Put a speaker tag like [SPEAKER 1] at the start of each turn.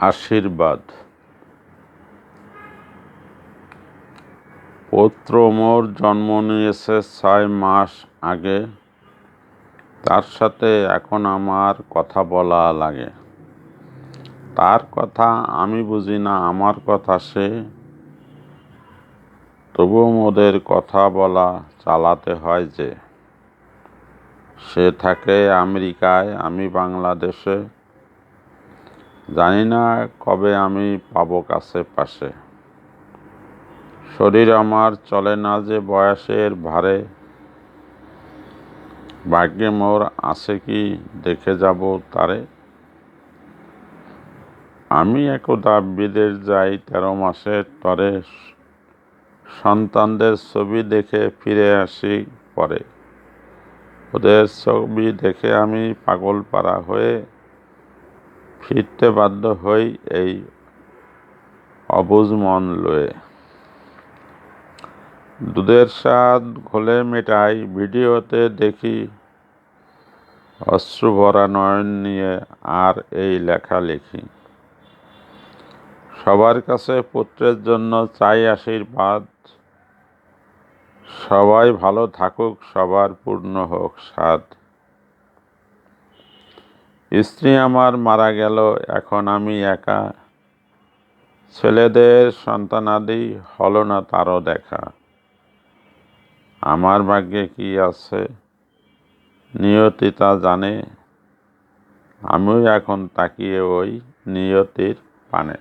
[SPEAKER 1] আশীর্বাদ। পৌত্র মোর জন্ম নিয়েছে ছয় মাস আগে, তার সাথে এখন আমার কথা বলা লাগে। তার কথা আমি বুঝি না, আমার কথা সে। তবুও মোদের কথা বলা চালাতে হয় যে, সে থাকে আমেরিকায়, আমি বাংলাদেশে। জানি না কবে আমি পাব কাছে পাশে। শরীর আমার চলে না যে বয়সের ভারে। ভাগ্যে মোর আছে কি দেখে যাব তারে। আমি একদা বিদেশ যাই তেরো মাসের তরে। সন্তানদের ছবি দেখে ফিরে আসি পরে। ওদের ছবি দেখে আমি পাগল পাড়া হয়ে ফিরতে বাধ্য হই এই অবুজ মন লয়ে। দুধের স্বাদ ঘোলে মেটাই, ভিডিওতে দেখি অশ্রু ভরা নয়ন নিয়ে আর এই লেখা লিখি। সবার কাছে পুত্রের জন্য চাই আশীর্বাদ। সবাই ভালো থাকুক, সবার পূর্ণ হোক স্বাদ স্ত্রী আমার মারা গেল, এখন আমি একা। ছেলেদের সন্তানাদি হল না তারও দেখা। আমার ভাগ্যে কি আছে? নিয়তি তা জানে। আমিও এখন তাকিয়ে ওই নিয়তির পানে।